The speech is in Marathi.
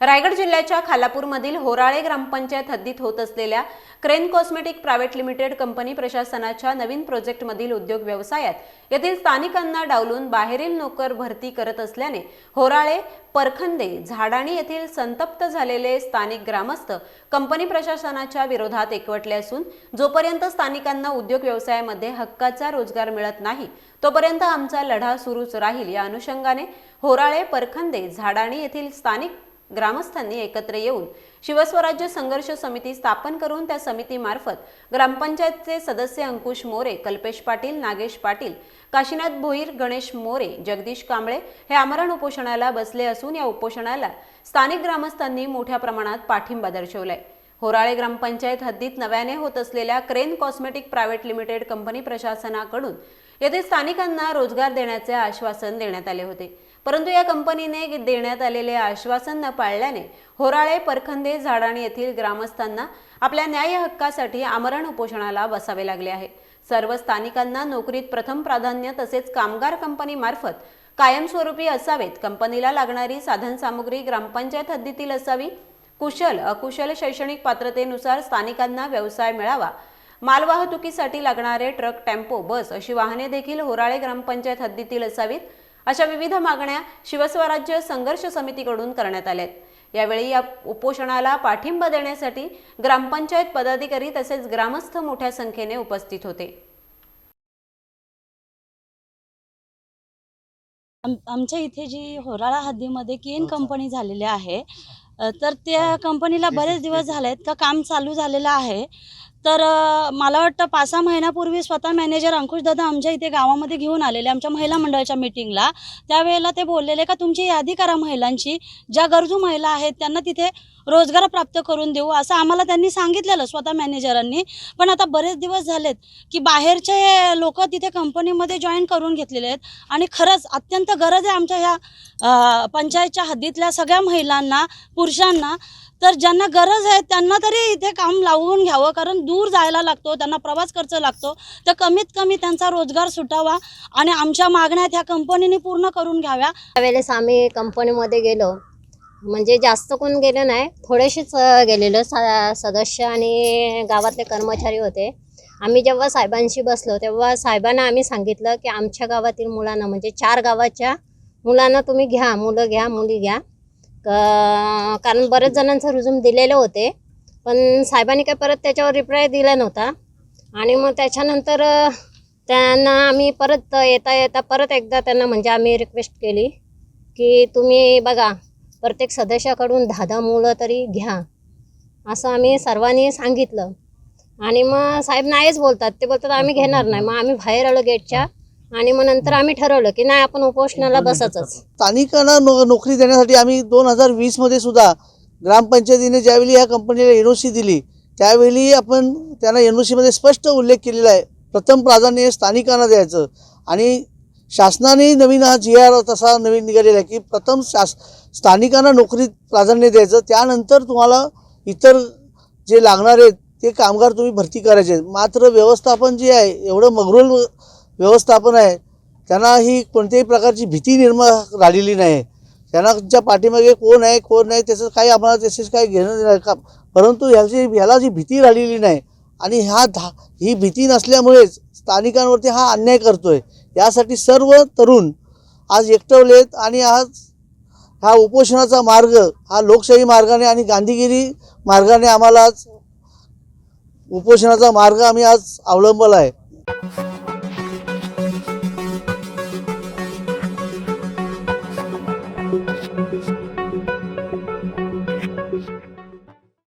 रायगड जिल्ह्याच्या खालापूरमधील होराळे ग्रामपंचायत हद्दीत होत असलेल्या crane cosmetic private limited company प्रशासनाच्या नवीन प्रोजेक्टमधील उद्योग व्यवसायात येथील स्थानिकांना डावलून बाहेरील नोकर भरती करत असल्याने होराळे परखंदे झाडाणी येथील संतप्त झालेले स्थानिक ग्रामस्थ कंपनी प्रशासनाच्या विरोधात एकवटले असून जोपर्यंत स्थानिकांना उद्योग व्यवसायामध्ये हक्काचा रोजगार मिळत नाही तोपर्यंत आमचा लढा सुरूच राहील. या अनुषंगाने होराळे परखंदे झाडाणी येथील स्थानिक ग्रामस्थांनी एकत्र येऊन शिवस्वराज्य संघर्ष समिती स्थापन करून त्या समितीमार्फत ग्रामपंचायतचे सदस्य अंकुश मोरे कल्पेश पाटील नागेश पाटील काशीनाथ भोईर गणेश मोरे जगदीश कांबळे हे आमरण उपोषणाला बसले असून या उपोषणाला स्थानिक ग्रामस्थांनी मोठ्या प्रमाणात पाठिंबा दर्शवलाय. होराळे ग्रामपंचायत हद्दीत नव्याने होत असलेल्या crane cosmetic private limited company प्रशासनाकडून येथे स्थानिकांना रोजगार देण्याचे आश्वासन देण्यात आले होते. परंतु या कंपनीने देण्यात आलेले आश्वासन न पाळल्याने होराळे परखंदे झाडाणी येथील ग्रामस्थांना आपल्या न्याय हक्कासाठी आमरण उपोषणाला बसावे लागले आहे. सर्व स्थानिकांना नोकरीत प्रथम प्राधान्य तसेच कामगार कंपनीमार्फत कायमस्वरूपी असावेत. कंपनीला लागणारी साधनसामुग्री ग्रामपंचायत हद्दीतील असावी. कुशल अकुशल शैक्षणिक पात्रतेनुसार स्थानिकांना व्यवसाय मिळावा. मालवाहतुकीसाठी लागणारे ट्रक टेम्पो बस अशी वाहने देखील होराळे ग्रामपंचायत हद्दीतील असावीत. अशा विविध मागण्या शिवस्वराज्य संघर्ष समितीकडून करण्यात आल्यात. यावेळी या उपोषणाला पाठिंबा देण्यासाठी ग्रामपंचायत पदाधिकारी तसेच ग्रामस्थ मोठ्या संख्येने उपस्थित होते. आम आमच्या इथे जी होराळा हद्दीमध्ये केन कंपनी झालेली आहे तर त्या कंपनीला बरेच दिवस झाले आहेत का काम चालू झालेलं आहे. तर मला वाटतं पाच सहा महिन्यापूर्वी स्वतः मॅनेजर अंकुशदादा आमच्या इथे गावामध्ये घेऊन आलेले आमच्या महिला मंडळाच्या मीटिंगला. त्यावेळेला ते बोललेले का तुमची यादी करा महिलांची. ज्या गरजू महिला आहेत त्यांना तिथे रोजगार प्राप्त करून देऊ. असं आम्हाला त्यांनी सांगितलेलं स्वतः मॅनेजरांनी. पण आता बरेच दिवस झालेत की बाहेरचे लोक तिथे कंपनीमध्ये जॉईन करून घेतलेले आहेत. आणि खरंच अत्यंत गरज आहे आमच्या ह्या पंचायतच्या हद्दीतल्या सगळ्या महिलांना पुरुषांना. तर ज्यांना गरज आहे त्यांना तरी इथे काम लावून घ्यावं कारण दूर जायला लागतो त्यांना प्रवास खर्च लागतो. तर कमीत कमी त्यांचा रोजगार सुटावा आणि आमच्या मागण्या त्या कंपनीने पूर्ण करून घ्याव्या. त्यावेळेस आम्ही कंपनीमध्ये गेलो. म्हणजे जास्त कोण गेलं नाही थोडेसेच गेलेलो. सा सदस्य आणि गावातले कर्मचारी होते. आम्ही जेव्हा साहेबांशी बसलो तेव्हा साहेबांना आम्ही सांगितलं की आमच्या गावातील मुलांना म्हणजे चार गावाच्या मुलांना तुम्ही घ्या मुलं घ्या मुली घ्या. क- कारण बरेच जणांचं रुजूम दिलेले होते पण साहेबांनी काय परत त्याच्यावर रिप्लाय दिला नव्हता. आणि मग त्याच्यानंतर त्यांना आम्ही परत येता येता परत एकदा त्यांना म्हणजे आम्ही रिक्वेस्ट केली की तुम्ही बघा प्रत्येक सदस्याकडून दहा दहा मुलं तरी घ्या असं आम्ही सर्वांनी सांगितलं. आणि मग साहेब नाहीच बोलतात ते बोलतात आम्ही घेणार नाही मग आम्ही बाहेर आलो गेटच्या आणि मग नंतर आम्ही ठरवलं की नाही आपण उपोषणाला बसायचंच स्थानिकांना नो नोकरी देण्यासाठी आम्ही दोन हजार वीसमध्ये सुद्धा ग्रामपंचायतीने ज्यावेळी ह्या कंपनीला एन ओ सी दिली त्यावेळी आपण त्यांना एन ओ सीमध्ये स्पष्ट उल्लेख केलेला आहे. प्रथम प्राधान्य हे स्थानिकांना द्यायचं. आणि शासनाने नवीन हा जी आर तसा नवीन निघालेला आहे की प्रथम शास स्थानिकांना नोकरीत प्राधान्य द्यायचं. त्यानंतर तुम्हाला इतर जे लागणारे आहेत ते कामगार तुम्ही भरती करायचे. मात्र व्यवस्थापन जे आहे एवढं मगरूल व्यवस्थापन आहे. त्यांना ही कोणत्याही प्रकारची भीती निर्माण राहिलेली नाही. त्यांच्या पाठीमागे कोण आहे कोण नाही त्याचं काही आम्हाला त्याचं काही घेणं नाही. का परंतु ह्याची ह्याला जी भीती राहिलेली नाही आणि ह्या धा ही भीती नसल्यामुळेच स्थानिकांवरती हा अन्याय करतो आहे यासाठी सर्व तरुण आज एकटवलेत आणि आज हा उपोषणाचा मार्ग हा लोकशाही मार्गाने आणि गांधीगिरी मार्गाने आम्हाला आज उपोषणाचा मार्ग आम्ही आज अवलंबला आहे.